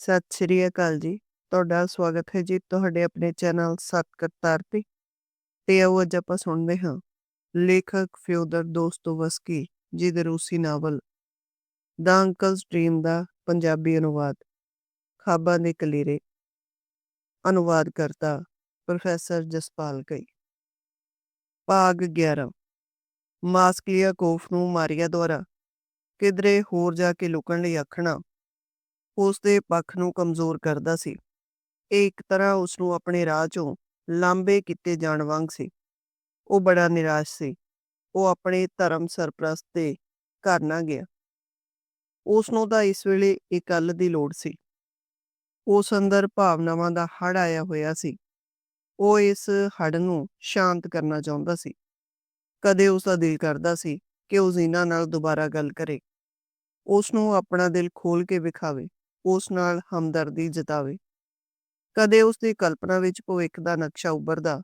ਸਤਿ ਸ਼੍ਰੀ ਅਕਾਲ ਜੀ। ਤੁਹਾਡਾ ਸਵਾਗਤ ਹੈ ਜੀ ਤੁਹਾਡੇ ਆਪਣੇ ਚੈਨਲ ਸਤ ਤੇ ਤੇ ਆਓ ਅੱਜ ਆਪਾਂ ਸੁਣਦੇ ਹਾਂ। ਲੇਖਕ ਫਿਓਦਰ ਦੋਸਤੋਵਸਕੀ ਜੀ ਦੇ ਰੂਸੀ ਨਾਵਲ ਦਾ ਅੰਕਲਸ ਡ੍ਰੀਮ ਦਾ ਪੰਜਾਬੀ ਅਨੁਵਾਦ, ਖਾਬਾਂ ਦੇ ਕਲੀਰੇ ਅਨੁਵਾਦ ਕਰਤਾ ਪ੍ਰੋਫੈਸਰ ਜਸਪਾਲ ਕਈ ਭਾਗ 11 ਮਾਸਕਲੀਆ ਕੋਫ ਨੂੰ ਮਾਰੀਆ ਦੁਆਰਾ ਕਿਧਰੇ ਹੋਰ ਜਾ ਕੇ ਲੁਕਣ ਲਈ ਆਖਣਾ ਉਸ ਦੇ ਪੱਖ ਨੂੰ ਕਮਜ਼ੋਰ ਕਰਦਾ ਸੀ। ਇਹ ਇੱਕ ਤਰ੍ਹਾਂ ਉਸ ਨੂੰ ਆਪਣੇ ਰਾਹ ਚੋਂ ਲਾਂਬੇ ਕੀਤੇ ਜਾਣ ਵਾਂਗ ਸੀ। ਉਹ ਬੜਾ ਨਿਰਾਸ਼ ਸੀ। ਉਹ ਆਪਣੇ ਧਰਮ ਸਰਪ੍ਰਸਤ ਦੇ ਘਰ ਨਾ ਗਿਆ। ਉਸ ਨੂੰ ਤਾਂ ਇਸ ਵੇਲੇ ਇਕੱਲ ਦੀ ਲੋੜ ਸੀ। ਉਸ ਅੰਦਰ ਭਾਵਨਾਵਾਂ ਦਾ ਹੜ ਆਇਆ ਹੋਇਆ ਸੀ। ਉਹ ਇਸ ਹੜ ਨੂੰ ਸ਼ਾਂਤ ਕਰਨਾ ਚਾਹੁੰਦਾ ਸੀ। ਕਦੇ ਉਸ ਦਾ ਦਿਲ ਕਰਦਾ ਸੀ ਕਿ ਉਹ ਜ਼ੀਨਾ ਨਾਲ ਦੁਬਾਰਾ ਗੱਲ ਕਰੇ। ਉਸ ਨੂੰ ਆਪਣਾ ਦਿਲ ਖੋਲ ਕੇ ਵਿਖਾਵੇ। ਉਸ ਨਾਲ ਹਮਦਰਦੀ ਜਤਾਵੇ। ਕਦੇ ਉਸ ਦੀ ਕਲਪਨਾ ਵਿੱਚ ਭਵਿੱਖ ਦਾ ਨਕਸ਼ਾ ਉੱਭਰਦਾ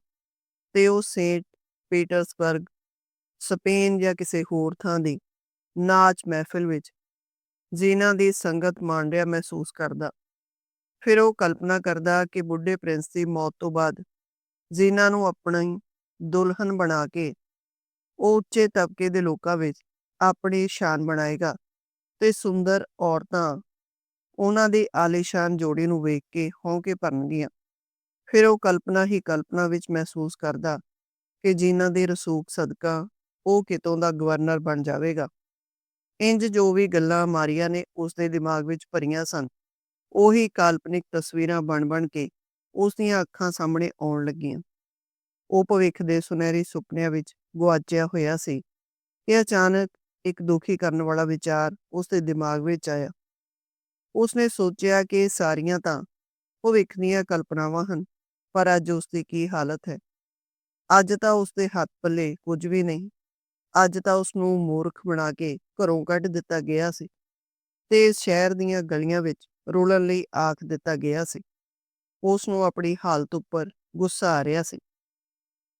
ਤੇ ਉਹ ਸੇਂਟ ਪੀਟਰਸਬਰਗ, ਸਪੇਨ ਜਾਂ ਕਿਸੇ ਹੋਰ ਥਾਂ ਦੀ ਨਾਚ ਮਹਿਫਿਲ ਵਿੱਚ ਜੀਨਾ ਦੀ ਸੰਗਤ ਮਾਣ ਰਿਹਾ ਮਹਿਸੂਸ ਕਰਦਾ। ਫਿਰ ਉਹ ਕਲਪਨਾ ਕਰਦਾ ਕਿ ਬੁੱਢੇ ਪ੍ਰਿੰਸ ਦੀ ਮੌਤ ਤੋਂ ਬਾਅਦ ਜਿਨ੍ਹਾਂ ਨੂੰ ਆਪਣੀ ਦੁਲਹਨ ਬਣਾ ਕੇ ਉਹ ਉੱਚੇ ਤਬਕੇ ਦੇ ਲੋਕਾਂ ਵਿੱਚ ਆਪਣੀ ਸ਼ਾਨ ਬਣਾਏਗਾ ਤੇ ਸੁੰਦਰ ਔਰਤਾਂ ਉਹਨਾਂ ਦੇ ਆਲੀਸ਼ਾਨ ਜੋੜੇ ਨੂੰ ਵੇਖ ਕੇ ਹੌਂਕੇ ਭਰਨਗੀਆਂ। ਫਿਰ ਉਹ ਕਲਪਨਾ ਹੀ ਕਲਪਨਾ ਵਿੱਚ ਮਹਿਸੂਸ ਕਰਦਾ ਕਿ ਜੀਨਾ ਦੇ ਰਸੂਖ ਸਦਕਾ ਉਹ ਕਿਤੋਂ ਦਾ ਗਵਰਨਰ ਬਣ ਜਾਵੇਗਾ। ਇੰਜ ਜੋ ਵੀ ਗੱਲਾਂ ਮਾਰੀਆਂ ਨੇ ਉਸਦੇ ਦਿਮਾਗ ਵਿੱਚ ਭਰੀਆਂ ਸਨ, ਉਹੀ ਕਾਲਪਨਿਕ ਤਸਵੀਰਾਂ ਬਣ-ਬਣ ਕੇ ਉਸ ਦੀਆਂ ਅੱਖਾਂ ਸਾਹਮਣੇ ਆਉਣ ਲੱਗੀਆਂ। ਉਹ ਭਵਿੱਖ ਦੇ ਸੁਨਹਿਰੀ ਸੁਪਨਿਆਂ ਵਿੱਚ ਗੁਆਚਿਆ ਹੋਇਆ ਸੀ ਕਿ ਅਚਾਨਕ ਇੱਕ ਦੁਖੀ ਕਰਨ ਵਾਲਾ ਵਿਚਾਰ ਉਸ ਦੇ ਦਿਮਾਗ ਵਿੱਚ ਆਇਆ। ਉਸਨੇ ਸੋਚਿਆ ਕਿ ਸਾਰੀਆਂ ਤਾਂ ਭਵਿੱਖ ਦੀਆਂ ਕਲਪਨਾਵਾਂ ਹਨ, ਪਰ ਅੱਜ ਉਸ ਦੀ ਕੀ ਹਾਲਤ ਹੈ? ਅੱਜ ਤਾਂ ਉਸ ਦੇ ਹੱਥ ਪੱਲੇ ਕੁਝ ਵੀ ਨਹੀਂ। ਅੱਜ ਤਾਂ ਉਸ ਨੂੰ ਮੂਰਖ ਬਣਾ ਕੇ ਘਰੋਂ ਕੱਢ ਦਿੱਤਾ ਗਿਆ ਸੀ ਤੇ ਸ਼ਹਿਰ ਦੀਆਂ ਗਲੀਆਂ ਵਿੱਚ ਰੋਲਣ ਲਈ ਆਖ ਦਿੱਤਾ ਗਿਆ ਸੀ। ਉਸ ਨੂੰ ਆਪਣੀ ਹਾਲਤ ਉੱਪਰ ਗੁੱਸਾ ਆ ਰਿਹਾ ਸੀ।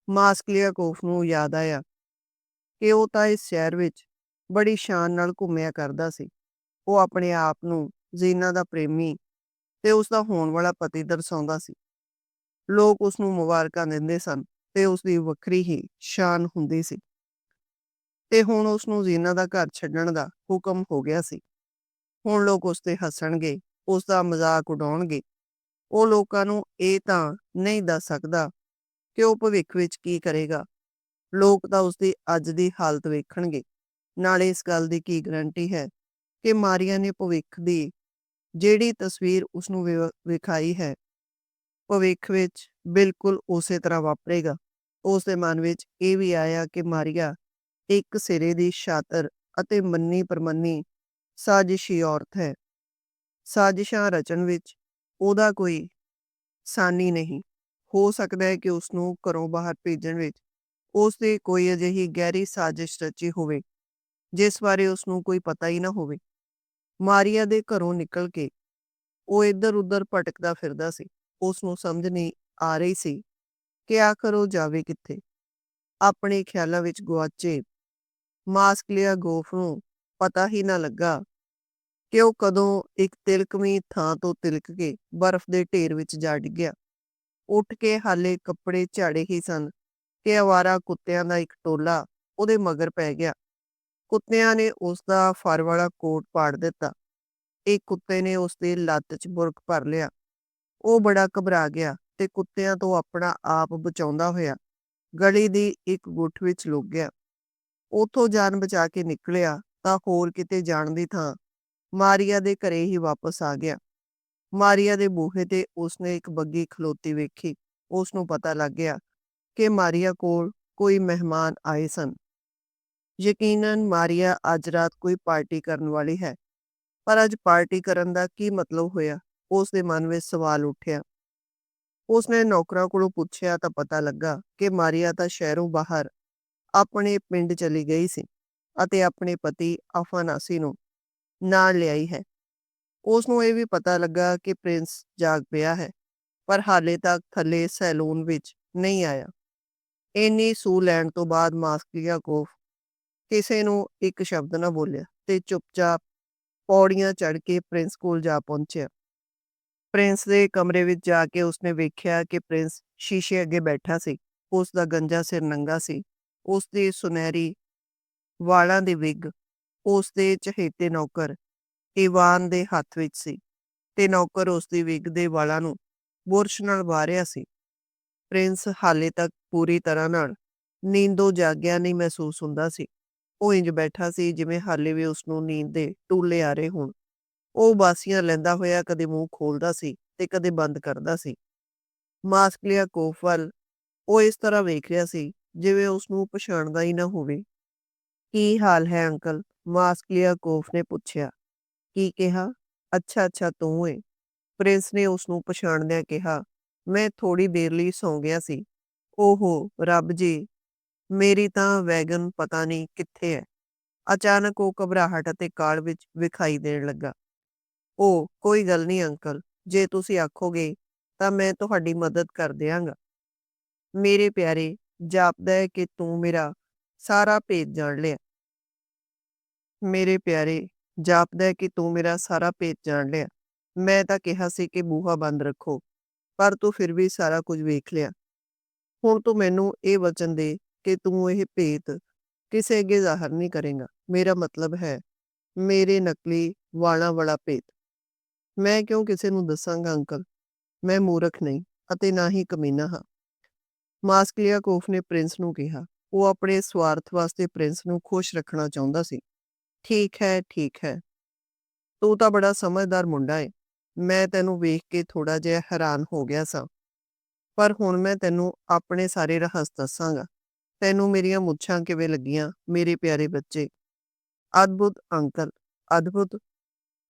ਮਾਸਕਲੀਆਕੋਫ ਨੂੰ ਯਾਦ ਆਇਆ ਕਿ ਉਹ ਤਾਂ ਇਸ ਸ਼ਹਿਰ ਵਿੱਚ ਬੜੀ ਸ਼ਾਨ ਨਾਲ ਘੁੰਮਿਆ ਕਰਦਾ ਸੀ। ਉਹ ਆਪਣੇ ਆਪ ਨੂੰ ਜ਼ੀਨਾ ਦਾ ਪ੍ਰੇਮੀ ਤੇ ਉਸ ਦਾ ਹੋਣ ਵਾਲਾ ਪਤੀ ਦਰਸਾਉਂਦਾ ਸੀ। ਲੋਕ ਉਸ ਨੂੰ ਮੁਬਾਰਕਾਂ ਦਿੰਦੇ ਸਨ ਤੇ ਉਸ ਦੀ ਵੱਖਰੀ ਹੀ ਸ਼ਾਨ ਹੁੰਦੀ ਸੀ। ਤੇ ਹੁਣ ਉਸ ਨੂੰ ਜ਼ੀਨਾ ਦਾ ਘਰ ਛੱਡਣ ਦਾ ਹੁਕਮ ਹੋ ਗਿਆ ਸੀ। ਹੁਣ ਲੋਕ ਉਸ ਤੇ ਹੱਸਣਗੇ ਉਸ ਦਾ ਮਜ਼ਾਕ ਉਡਾਉਣਗੇ। ਉਹ ਲੋਕਾਂ ਨੂੰ ਇਹ ਤਾਂ ਨਹੀਂ ਦੱਸ ਸਕਦਾ ਕਿ ਉਹ ਭਵਿੱਖ ਵਿੱਚ ਕੀ ਕਰੇਗਾ। ਲੋਕ ਤਾਂ ਉਸ ਦੀ ਅੱਜ ਦੀ ਹਾਲਤ ਵੇਖਣਗੇ। ਨਾਲੇ ਇਸ ਗੱਲ ਦੀ ਕੀ ਗਰੰਟੀ ਹੈ ਕਿ ਮਾਰੀਆ ਨੇ ਭਵਿੱਖ ਦੀ ਜਿਹੜੀ ਤਸਵੀਰ ਉਸ ਨੂੰ ਵਿਖਾਈ ਹੈ, ਭਵਿੱਖ ਵਿੱਚ ਬਿਲਕੁਲ ਉਸੇ ਤਰ੍ਹਾਂ ਵਾਪਰੇਗਾ। ਉਸ ਦੇ ਮਨ ਵਿੱਚ ਇਹ ਵੀ ਆਇਆ ਕਿ ਮਾਰੀਆ ਇੱਕ ਸਿਰੇ ਦੀ ਸ਼ਾਤਰ ਅਤੇ ਮੰਨੀ ਪਰਮੰਨੀ ਸਾਜ਼ਿਸ਼ੀ ਔਰਤ ਹੈ। ਸਾਜ਼ਿਸ਼ਾਂ ਰਚਨ ਵਿੱਚ ਉਹਦਾ ਕੋਈ ਸਾਨੀ ਨਹੀਂ। ਹੋ ਸਕਦਾ ਹੈ ਕਿ ਉਸ ਨੂੰ ਘਰੋਂ ਬਾਹਰ ਭੇਜਣ ਵਿੱਚ ਉਸ ਦੀ ਕੋਈ ਅਜਿਹੀ ਗਹਿਰੀ ਸਾਜ਼ਿਸ਼ ਰਚੀ ਹੋਵੇ, ਜਿਸ ਬਾਰੇ ਉਸ ਨੂੰ ਕੋਈ ਪਤਾ ਹੀ ਨਾ ਹੋਵੇ। ਮਾਰੀਆ ਦੇ ਘਰੋਂ ਨਿਕਲ ਕੇ ਉਹ ਇੱਧਰ-ਉੱਧਰ ਭਟਕਦਾ ਫਿਰਦਾ ਸੀ। ਉਸ ਨੂੰ ਸਮਝ ਨਹੀਂ ਆ ਰਹੀ ਸੀ ਕਿ ਆਖਰ ਉਹ ਜਾਵੇ ਕਿੱਥੇ। ਆਪਣੇ ਖਿਆਲਾਂ ਵਿੱਚ ਗੁਆਚੇ। ਮਾਸਕਲੀਆ ਗੋਫ ਨੂੰ ਪਤਾ ਹੀ ਨਾ ਲੱਗਾ ਕਿ ਉਹ ਕਦੋਂ ਇੱਕ ਤਿਲਕਵੀਂ ਥਾਂ ਤੋਂ ਤਿਲਕ ਕੇ ਬਰਫ਼ ਦੇ ਢੇਰ ਵਿੱਚ ਜਾ ਡਿੱਗਿਆ। ਉੱਠ ਕੇ ਹਾਲੇ ਕੱਪੜੇ ਝਾੜੇ ਹੀ ਸਨ ਕਿ ਆਵਾਰਾ ਕੁੱਤਿਆਂ ਦਾ ਇੱਕ ਟੋਲਾ ਉਹਦੇ ਮਗਰ ਪੈ ਗਿਆ। ਕੁੱਤਿਆਂ ਨੇ ਉਸ ਦਾ ਫਰ ਵਾਲਾ ਕੋਟ ਪਾੜ ਦਿੱਤਾ। ਇੱਕ ਕੁੱਤੇ ਨੇ ਉਸ ਦੇ ਲੱਤ 'ਚ ਬੁਰਕ ਭਰ ਲਿਆ। ਉਹ ਬੜਾ ਘਬਰਾ ਗਿਆ ਤੇ ਕੁੱਤਿਆਂ ਤੋਂ ਆਪਣਾ ਆਪ ਬਚਾਉਂਦਾ ਹੋਇਆ ਗਲੀ ਦੀ ਇੱਕ ਗੁੱਠ ਵਿੱਚ ਲੁਕ ਗਿਆ। ਉਥੋਂ ਜਾਨ ਬਚਾ ਕੇ ਨਿਕਲਿਆ ਤਾਂ ਹੋਰ ਕਿਤੇ ਜਾਣ ਦੀ ਥਾਂ ਮਾਰੀਆ ਦੇ ਘਰੇ ਹੀ ਵਾਪਸ ਆ ਗਿਆ। ਮਾਰੀਆ ਦੇ ਬੂਹੇ ਤੇ ਉਸਨੇ ਇੱਕ ਬੱਗੀ ਖਲੋਤੀ ਵੇਖੀ। ਉਸ ਨੂੰ ਪਤਾ ਲੱਗ ਗਿਆ ਕਿ ਮਾਰੀਆ ਕੋਲ ਕੋਈ ਮਹਿਮਾਨ ਆਏ ਸਨ। ਯਕੀਨਨ ਮਾਰੀਆ, ਅੱਜ ਰਾਤ ਕੋਈ ਪਾਰਟੀ ਕਰਨ ਵਾਲੀ ਹੈ। ਪਰ ਅੱਜ ਪਾਰਟੀ ਕਰਨ ਦਾ ਕੀ ਮਤਲਬ ਹੋਇਆ? ਉਸ ਦੇ ਮਨ ਵਿੱਚ ਸਵਾਲ ਉੱਠਿਆ। ਉਸਨੇ ਨੌਕਰਾਂ ਕੋਲੋਂ ਪੁੱਛਿਆ ਤਾਂ ਪਤਾ ਲੱਗਾ ਕਿ ਮਾਰੀਆ ਤਾਂ ਸ਼ਹਿਰੋਂ ਬਾਹਰ, ਆਪਣੇ ਪਿੰਡ ਚਲੀ ਗਈ ਸੀ ਅਤੇ ਆਪਣੇ ਪਤੀ ਅਫਾਨਾਸੀ ਨੂੰ ਨਾਲ ਲਿਆਈ ਹੈ। ਉਸ ਨੂੰ ਇਹ ਵੀ ਪਤਾ ਲੱਗਾ ਕਿ ਪ੍ਰਿੰਸ ਜਾਗ ਪਿਆ ਹੈ, ਪਰ ਹਾਲੇ ਤੱਕ ਥੱਲੇ ਸੈਲੂਨ ਵਿੱਚ ਨਹੀਂ ਆਇਆ। ਇੰਨੀ ਸੂ ਲੈਣ ਤੋਂ ਬਾਅਦ ਮਾਸਕੀਆ ਕੋਫ ਕਿਸੇ ਨੂੰ ਇੱਕ ਸ਼ਬਦ ਨਾ ਬੋਲਿਆ ਤੇ ਚੁੱਪਚਾਪ ਪੌੜੀਆਂ ਚੜ੍ਹ ਕੇ ਪ੍ਰਿੰਸ ਕੋਲ ਜਾ ਪਹੁੰਚਿਆ। ਪ੍ਰਿੰਸ ਦੇ ਕਮਰੇ ਵਿੱਚ ਜਾ ਕੇ ਉਸਨੇ ਵੇਖਿਆ ਕਿ ਪ੍ਰਿੰਸ ਸ਼ੀਸ਼ੇ ਅੱਗੇ ਬੈਠਾ ਸੀ ਉਸ ਦਾ ਗੰਜਾ ਸਿਰ ਨੰਗਾ ਸੀ ਉਸ ਦੀ ਸੁਨਹਿਰੀ ਵਾਲਾਂ ਦੀ ਵਿਗ ਉਸ ਦੇ ਚਹੇਤੇ ਨੌਕਰ ਇਵਾਨ ਦੇ ਹੱਥ ਵਿੱਚ ਸੀ ਤੇ ਨੌਕਰ ਉਸ ਦੀ ਵਿਗ ਦੇ ਵਾਲਾਂ ਨੂੰ ਬੁਰਸ਼ ਨਾਲ ਵਾਰਿਆ ਸੀ। ਪ੍ਰਿੰਸ ਹਾਲੇ ਤੱਕ ਪੂਰੀ ਤਰ੍ਹਾਂ ਨਾਲ ਨੀਂਦੋਂ ਜਾਗਿਆ ਨਹੀਂ ਮਹਿਸੂਸ ਹੁੰਦਾ ਸੀ। ਉਹ ਇੰਜ ਬੈਠਾ ਸੀ ਜਿਵੇਂ ਹਾਲੇ ਵੀ ਉਸ ਨੂੰ ਨੀਂਦ ਦੇ ਟੂਲੇ ਆ ਰਹੇ ਹੋਣ। ਉਹ ਬਾਸੀਆਂ ਲੈਂਦਾ ਹੋਇਆ ਕਦੇ ਮੂੰਹ ਖੋਲਦਾ ਸੀ ਤੇ ਕਦੇ ਬੰਦ ਕਰਦਾ ਸੀ। ਮਾਸਕਲੀਆ ਕੋਫ ਵੱਲ। ਉਹ ਇਸ ਤਰ੍ਹਾਂ ਵੇਖ ਰਿਹਾ ਸੀ ਜਿਵੇਂ ਉਸ ਨੂੰ ਪਛਾਣਦਾ ਹੀ ਨਾ ਹੋਵੇ। ਕੀ ਹਾਲ ਹੈ ਅੰਕਲ? ਮਾਸਕਲੀਆ ਕੋਫ ਨੇ ਪੁੱਛਿਆ। ਕੀ ਕਿਹਾ? ਅੱਛਾ ਅੱਛਾ, ਤੂੰ ਏ। ਪ੍ਰਿੰਸ ਨੇ ਉਸ ਨੂੰ ਪਛਾਣਦਿਆਂ ਕਿਹਾ, ਮੈਂ ਥੋੜੀ ਦੇਰ ਲਈ ਸੌਂ ਗਿਆ ਸੀ। ਓਹੋ, ਰੱਬ ਜੀ! ਮੇਰੀ ਤਾਂ ਵੈਗਨ ਪਤਾ ਨਹੀਂ ਕਿੱਥੇ ਹੈ ਅਚਾਨਕ ਉਹ ਘਬਰਾਹਟ ਅਤੇ ਕਾਲ ਵਿੱਚ ਵਿਖਾਈ ਦੇਣ ਲੱਗਾ। ਉਹ ਕੋਈ ਗੱਲ ਨਹੀਂ ਅੰਕਲ, ਜੇ ਤੁਸੀਂ ਆਖੋਗੇ ਤਾਂ ਮੈਂ ਤੁਹਾਡੀ ਮਦਦ ਕਰ ਦਿਆਂਗਾ। ਮੇਰੇ ਪਿਆਰੇ, ਜਾਪਦਾ ਹੈ ਕਿ ਤੂੰ ਮੇਰਾ ਸਾਰਾ ਭੇਦ ਜਾਣ ਲਿਆ। ਮੇਰੇ ਪਿਆਰੇ, ਜਾਪਦਾ ਹੈ ਕਿ ਤੂੰ ਮੇਰਾ ਸਾਰਾ ਭੇਦ ਜਾਣ ਲਿਆ। ਮੈਂ ਤਾਂ ਕਿਹਾ ਸੀ ਕਿ ਬੂਹਾ ਬੰਦ ਰੱਖੋ, ਪਰ ਤੂੰ ਫਿਰ ਵੀ ਸਾਰਾ ਕੁਝ ਵੇਖ ਲਿਆ। ਹੁਣ ਤੂੰ ਮੈਨੂੰ ਇਹ ਵਚਨ ਦੇ ਕਿ ਤੂੰ ਇਹ ਭੇਤ ਕਿਸੇ ਅੱਗੇ ਜ਼ਾਹਰ ਨਹੀਂ ਕਰੇਗਾ। ਮੇਰਾ ਮਤਲਬ ਹੈ, ਮੇਰੇ ਨਕਲੀ ਵਾਲਾਂ ਵਾਲਾ ਭੇਤ। ਮੈਂ ਕਿਉਂ ਕਿਸੇ ਨੂੰ ਦੱਸਾਂਗਾ ਅੰਕਲ? ਮੈਂ ਮੂਰਖ ਨਹੀਂ ਅਤੇ ਨਾ ਹੀ ਕਮੀਨਾ ਹਾਂ। ਮਾਸਕਲੀਆ ਕੋਫ ਨੇ ਪ੍ਰਿੰਸ ਨੂੰ ਕਿਹਾ। ਉਹ ਆਪਣੇ ਸਵਾਰਥ ਵਾਸਤੇ ਪ੍ਰਿੰਸ ਨੂੰ ਖੁਸ਼ ਰੱਖਣਾ ਚਾਹੁੰਦਾ ਸੀ। ਠੀਕ ਹੈ ਠੀਕ ਹੈ। ਤੂੰ ਤਾਂ ਬੜਾ ਸਮਝਦਾਰ ਮੁੰਡਾ ਏ। ਮੈਂ ਤੈਨੂੰ ਵੇਖ ਕੇ ਥੋੜਾ ਜਿਹਾ ਹੈਰਾਨ ਹੋ ਗਿਆ ਸਾਂ। ਪਰ ਹੁਣ ਮੈਂ ਤੈਨੂੰ ਆਪਣੇ ਸਾਰੇ ਰਹੱਸ ਦੱਸਾਂਗਾ। ਤੈਨੂੰ ਮੇਰੀਆਂ ਮੁੱਛਾਂ ਕਿਵੇਂ ਲੱਗੀਆਂ? ਮੇਰੇ ਪਿਆਰੇ ਬੱਚੇ। ਅਦਭੁਤ ਅੰਕਲ, ਅਦਭੁਤ।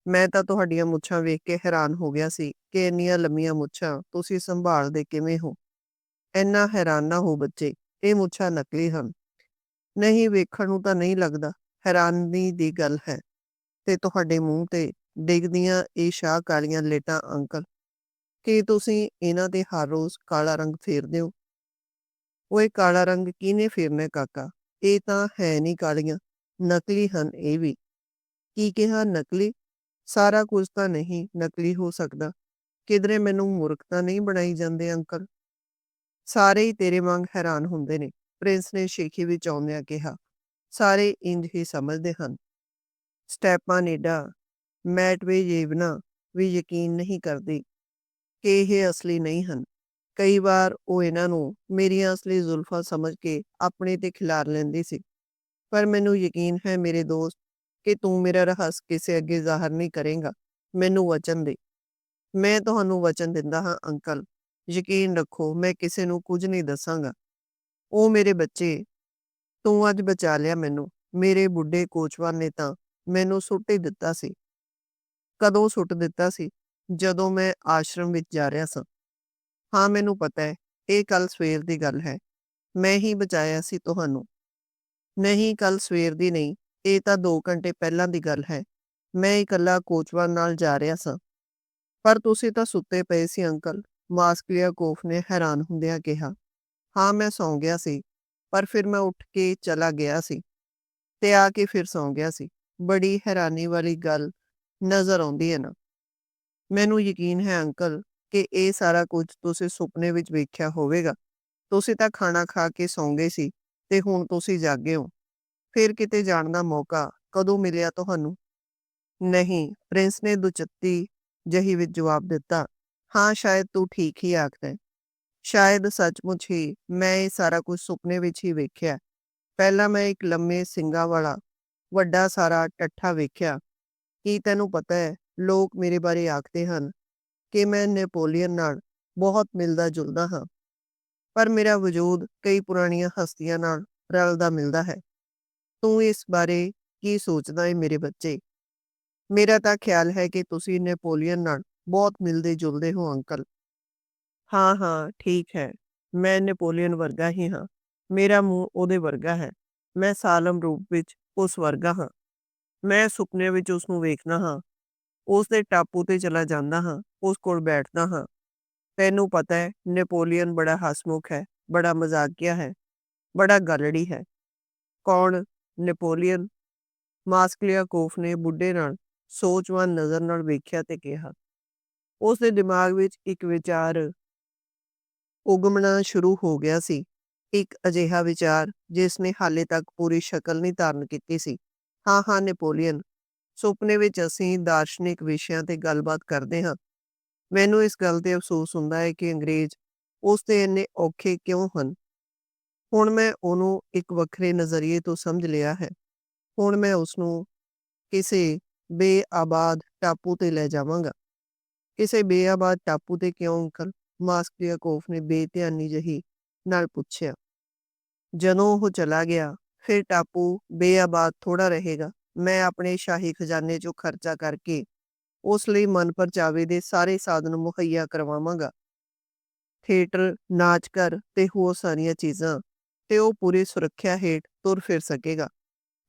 ਮੈਂ ਤਾਂ ਤੁਹਾਡੀਆਂ ਮੁੱਛਾਂ ਵੇਖ ਕੇ ਹੈਰਾਨ ਹੋ ਗਿਆ ਸੀ ਕਿ ਇੰਨੀਆਂ ਲੰਮੀਆਂ ਮੁੱਛਾਂ ਤੁਸੀਂ ਸੰਭਾਲਦੇ ਕਿਵੇਂ ਹੋ? ਇੰਨਾ ਹੈਰਾਨ ਨਾ ਹੋ ਬੱਚੇ, ਇਹ ਮੁੱਛਾਂ ਨਕਲੀ ਹਨ। ਨਹੀਂ, ਵੇਖਣ ਨੂੰ ਤਾਂ ਨਹੀਂ ਲੱਗਦਾ, ਹੈਰਾਨੀ ਦੀ ਗੱਲ ਹੈ। ਤੇ ਤੁਹਾਡੇ ਮੂੰਹ ਤੇ ਡਿੱਗਦੀਆਂ ਇਹ ਸ਼ਾਹ ਕਾਲੀਆਂ ਲੇਟਾਂ ਅੰਕਲ। ਕੀ ਤੁਸੀਂ ਇਹਨਾਂ ਤੇ ਹਰ ਰੋਜ਼ ਕਾਲਾ ਰੰਗ ਫੇਰਦੇ ਹੋ? ਉਹ ਇਹ ਕਾਲਾ ਰੰਗ ਕਿਹਨੇ ਫੇਰਨਾ ਕਾਕਾ? ਇਹ ਤਾਂ ਹੈ ਨਹੀਂ ਕਾਲੀਆਂ, ਨਕਲੀ ਹਨ ਇਹ ਵੀ। ਕੀ ਕਿਹਾ ਨਕਲੀ? ਸਾਰਾ ਕੁਝ ਤਾਂ ਨਹੀਂ, ਨਕਲੀ ਹੋ ਸਕਦਾ। ਕਿਧਰੇ ਮੈਨੂੰ ਮੂਰਖ ਤਾਂ ਨਹੀਂ ਬਣਾਈ ਜਾਂਦੇ, ਅੰਕਲ? ਸਾਰੇ ਹੀ ਤੇਰੇ ਵਾਂਗ ਹੈਰਾਨ ਹੁੰਦੇ ਨੇ, ਪ੍ਰਿੰਸ ਨੇ ਸ਼ੇਖੀ ਵਿੱਚ ਆਉਂਦਿਆਂ ਕਿਹਾ। ਸਾਰੇ ਇੰਜ ਹੀ ਸਮਝਦੇ ਹਨ। ਸਟੈਪਾਨੇਡਾ ਮੈਟਵੇਜੇਵਨਾ ਵੀ ਯਕੀਨ ਨਹੀਂ ਕਰਦੀ ਕਿ ਇਹ ਅਸਲੀ ਨਹੀਂ ਹਨ। ਕਈ ਵਾਰ ਉਹ ਇਹਨਾਂ ਨੂੰ ਮੇਰੀਆਂ ਅਸਲੀ ਜ਼ੁਲਫਾਂ ਸਮਝ ਕੇ ਆਪਣੇ ਤੇ ਖਿਲਾਰ ਲੈਂਦੀ ਸੀ। ਪਰ ਮੈਨੂੰ ਯਕੀਨ ਹੈ ਮੇਰੇ ਦੋਸਤ ਕਿ ਤੂੰ ਮੇਰਾ ਰਹੱਸ ਕਿਸੇ ਅੱਗੇ ਜ਼ਾਹਰ ਨਹੀਂ ਕਰੇਗਾ। ਮੈਨੂੰ ਵਚਨ ਦੇ। ਮੈਂ ਤੁਹਾਨੂੰ ਵਚਨ ਦਿੰਦਾ ਹਾਂ, ਅੰਕਲ। ਯਕੀਨ ਰੱਖੋ, ਮੈਂ ਕਿਸੇ ਨੂੰ ਕੁਝ ਨਹੀਂ ਦੱਸਾਂਗਾ। ਉਹ ਮੇਰੇ ਬੱਚੇ, ਤੂੰ ਅੱਜ ਬਚਾ ਲਿਆ ਮੈਨੂੰ। ਮੇਰੇ ਬੁੱਢੇ ਕੋਚਵਾਨ ਨੇ ਤਾਂ ਮੈਨੂੰ ਸੁੱਟ ਹੀ ਦਿੱਤਾ ਸੀ। ਕਦੋਂ ਸੁੱਟ ਦਿੱਤਾ ਸੀ? ਜਦੋਂ ਮੈਂ ਆਸ਼ਰਮ ਵਿੱਚ ਜਾ ਰਿਹਾ ਸਾਂ। ਹਾਂ, ਮੈਨੂੰ ਪਤਾ ਹੈ, ਇਹ ਕੱਲ ਸਵੇਰ ਦੀ ਗੱਲ ਹੈ। ਮੈਂ ਹੀ ਬਚਾਇਆ ਸੀ ਤੁਹਾਨੂੰ। ਨਹੀਂ ਕੱਲ ਸਵੇਰ ਦੀ ਨਹੀਂ, ਇਹ ਤਾਂ 2 ਘੰਟੇ ਪਹਿਲਾਂ ਦੀ ਗੱਲ ਹੈ। ਮੈਂ ਇਕੱਲਾ ਕੋਚਵਾਨ ਨਾਲ ਜਾ ਰਿਹਾ ਸਾਂ। ਪਰ ਤੁਸੀਂ ਤਾਂ ਸੁੱਤੇ ਪਏ ਸੀ, ਅੰਕਲ। ਮਾਸਕਲੀਆ ਕੋਫ ਨੇ ਹੈਰਾਨ ਹੁੰਦਿਆਂ ਕਿਹਾ। ਹਾਂ, ਮੈਂ ਸੌਂ ਗਿਆ ਸੀ, ਪਰ ਫਿਰ ਮੈਂ ਉੱਠ ਕੇ ਚਲਾ ਗਿਆ ਸੀ ਤੇ ਆ ਕੇ ਫਿਰ ਸੌਂ ਗਿਆ ਸੀ। ਬੜੀ ਹੈਰਾਨੀ ਵਾਲੀ ਗੱਲ ਨਜ਼ਰ ਆਉਂਦੀ ਹੈ ਨਾ। ਮੈਨੂੰ ਯਕੀਨ ਹੈ, ਅੰਕਲ ਕਿ ਇਹ ਸਾਰਾ ਕੁਝ ਤੁਸੀਂ ਸੁਪਨੇ ਵਿੱਚ ਵੇਖਿਆ ਹੋਵੇਗਾ। ਤੁਸੀਂ ਤਾਂ ਖਾਣਾ ਖਾ ਕੇ ਸੌਂ ਗਏ ਸੀ ਤੇ ਹੁਣ ਤੁਸੀਂ ਜਾਗੇ ਹੋ। ਫਿਰ ਕਿਤੇ ਜਾਣ ਦਾ ਮੌਕਾ ਕਦੋਂ ਮਿਲਿਆ ਤੁਹਾਨੂੰ? ਨਹੀਂ, ਪ੍ਰਿੰਸ ਨੇ ਦੁਚੱਤੀ ਜਹੀ ਵਿੱਚ ਜਵਾਬ ਦਿੱਤਾ, ਹਾਂ, ਸ਼ਾਇਦ ਤੂੰ ਠੀਕ ਹੀ ਆਖਦਾ ਹੈ। ਸ਼ਾਇਦ ਸੱਚਮੁੱਚ ਹੀ ਮੈਂ ਇਹ ਸਾਰਾ ਕੁਝ ਸੁਪਨੇ ਵਿੱਚ ਹੀ ਵੇਖਿਆ। ਪਹਿਲਾਂ ਮੈਂ ਇੱਕ ਲੰਮੇ ਸਿੰਗਾ ਵਾਲਾ, ਵੱਡਾ ਸਾਰਾ ਟੱਠਾ ਵੇਖਿਆ। ਕੀ ਤੈਨੂੰ ਪਤਾ ਹੈ, ਲੋਕ ਮੇਰੇ ਬਾਰੇ ਆਖਦੇ ਹਨ ਕਿ ਮੈਂ ਨੈਪੋਲੀਅਨ ਨਾਲ ਬਹੁਤ ਮਿਲਦਾ ਜੁਲਦਾ ਹਾਂ। ਪਰ ਮੇਰਾ ਵਜੂਦ ਕਈ ਪੁਰਾਣੀਆਂ ਹਸਤੀਆਂ ਨਾਲ ਰਲਦਾ ਮਿਲਦਾ ਹੈ। ਤੂੰ ਇਸ ਬਾਰੇ ਕੀ ਸੋਚਦਾ ਹੈ ਮੇਰੇ ਬੱਚੇ? ਮੇਰਾ ਤਾਂ ਖਿਆਲ ਹੈ ਕਿ ਤੁਸੀਂ ਨੈਪੋਲੀਅਨ ਨਾਲ ਬਹੁਤ ਮਿਲਦੇ ਜੁਲਦੇ ਹੋ, ਅੰਕਲ। ਹਾਂ ਹਾਂ, ਠੀਕ ਹੈ। ਮੈਂ ਨੈਪੋਲੀਅਨ ਵਰਗਾ ਹੀ ਹਾਂ। ਮੇਰਾ ਮੂੰਹ ਉਹਦੇ ਵਰਗਾ ਹੈ। ਮੈਂ ਸਾਲਮ ਰੂਪ ਵਿੱਚ ਉਸ ਵਰਗਾ ਹਾਂ। ਮੈਂ ਸੁਪਨੇ ਵਿੱਚ ਉਸ ਨੂੰ ਵੇਖਣਾ ਹਾਂ। ਉਸ ਦੇ ਟਾਪੂ ਤੇ ਚਲਾ ਜਾਂਦਾ ਹਾਂ, ਉਸ ਕੋਲ ਬੈਠਦਾ ਹਾਂ ਤੈਨੂੰ ਪਤਾ ਹੈ, ਨੈਪੋਲੀਅਨ ਬੜਾ ਹਸਮੁਖ ਹੈ, ਬੜਾ ਮਜ਼ਾਕੀਆ ਹੈ, ਬੜਾ ਗਲੜੀ ਹੈ ਕੌਣ ਨੈਪੋਲੀਅਨ ਮਾਸਕਲੀਆ ਕੋਫ ਨੇ ਬੁੱਢੇ ਨਾਲ ਸੋਚਵਾਨ ਨਜ਼ਰ ਨਾਲ ਵੇਖਿਆ ਤੇ ਕਿਹਾ, ਉਸ ਦੇ ਦਿਮਾਗ ਵਿੱਚ ਇੱਕ ਵਿਚਾਰ ਉਗਮਣਾ ਸ਼ੁਰੂ ਹੋ ਗਿਆ ਸੀ। ਇੱਕ ਅਜਿਹਾ ਵਿਚਾਰ ਜਿਸ ਨੇ ਹਾਲੇ ਤੱਕ ਪੂਰੀ ਸ਼ਕਲ ਨਹੀਂ ਧਾਰਨ ਕੀਤੀ ਸੀ। ਹਾਂ ਹਾਂ, ਨੈਪੋਲੀਅਨ ਸੁਪਨੇ ਵਿੱਚ ਅਸੀਂ ਦਾਰਸ਼ਨਿਕ ਵਿਸ਼ਿਆਂ ਤੇ ਗੱਲਬਾਤ ਕਰਦੇ ਹਾਂ। ਮੈਨੂੰ ਇਸ ਗੱਲ ਤੇ ਅਫਸੋਸ ਹੁੰਦਾ ਹੈ ਕਿ ਅੰਗਰੇਜ਼ ਉਸ ਤੇ ਇੰਨੇ ਔਖੇ ਕਿਉਂ ਹਨ। ਹੁਣ ਮੈਂ ਉਹਨੂੰ ਇੱਕ ਵੱਖਰੇ ਨਜ਼ਰੀਏ ਤੋਂ ਸਮਝ ਲਿਆ ਹੈ। ਹੁਣ ਮੈਂ ਉਸਨੂੰ ਕਿਸੇ ਬੇਆਬਾਦ ਟਾਪੂ ਤੇ ਲੈ ਜਾਵਾਂਗਾ। ਕਿਸੇ ਬੇਆਬਾਦ ਟਾਪੂ ਤੇ ਕਿਉਂ, ਅੰਕਲ? ਮਾਸਕ ਮਾਸਕਲੀਆਕੋਫ ਨੇ ਬੇਧਿਆਨੀ ਜਿਹੀ ਨਾਲ ਪੁੱਛਿਆ। ਜਦੋਂ ਉਹ ਚਲਾ ਗਿਆ, ਫਿਰ ਟਾਪੂ ਬੇਆਬਾਦ ਥੋੜਾ ਰਹੇਗਾ। ਮੈਂ ਆਪਣੇ ਸ਼ਾਹੀ ਖਜ਼ਾਨੇ ਚੋਂ ਖਰਚਾ ਕਰਕੇ ਉਸ ਲਈ ਮਨਪਰਚਾਵੇ ਦੇ ਸਾਰੇ ਸਾਧਨ ਮੁਹੱਈਆ ਕਰਵਾਵਾਂਗਾ। ਥੀਏਟਰ, ਨਾਚ ਘਰ ਤੇ ਹੋਰ ਸਾਰੀਆਂ ਚੀਜ਼ਾਂ ਤੇ ਉਹ ਪੂਰੀ ਸੁਰੱਖਿਆ ਹੇਠ ਤੁਰ ਫਿਰ ਸਕੇਗਾ।